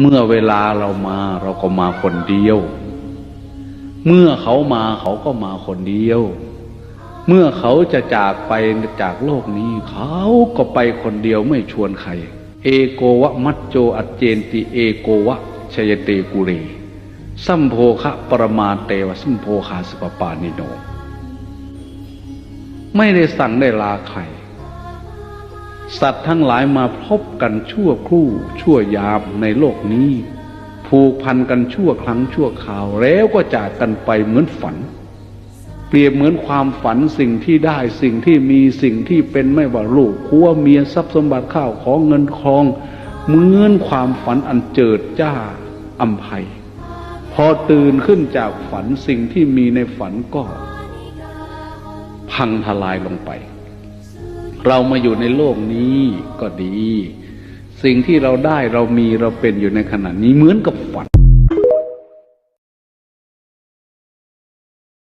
เมื่อเวลาเรามาเราก็มาคนเดียว เมื่อเขามาเขาก็มาคนเดียว เมื่อเขาจะจากไปจากโลกนี้ เขาก็ไปคนเดียวไม่ชวนใคร เอโกวะมัจโจอัจเจนติเอโกวะชยเตกุเรสัมโพคะปรมาเตวะสัมโพคาสปปานิโน ไม่ได้สั่งได้ลาใคร สัตว์ทั้งหลายมาพบกันชั่วครู่ชั่วยามในโลกนี้ ผูกพันกันชั่วครั้งชั่วคราวแล้วก็จากกันไปเหมือนฝัน เปรียบเหมือนความฝันสิ่งที่ได้สิ่งที่มีสิ่งที่เป็นไม่ว่าลูกคัวเมียทรัพย์สมบัติข้าวของเงินทองเหมือนความฝันอันเจิดจ้าอัมภัยพอตื่นขึ้นจากฝันสิ่งที่มีในฝันก็ พังทลายลงไป เรามาอยู่ในโลกนี้ก็ดี สิ่งที่เราได้เรามีเราเป็นอยู่ในขณะนี้เหมือนกับฝัน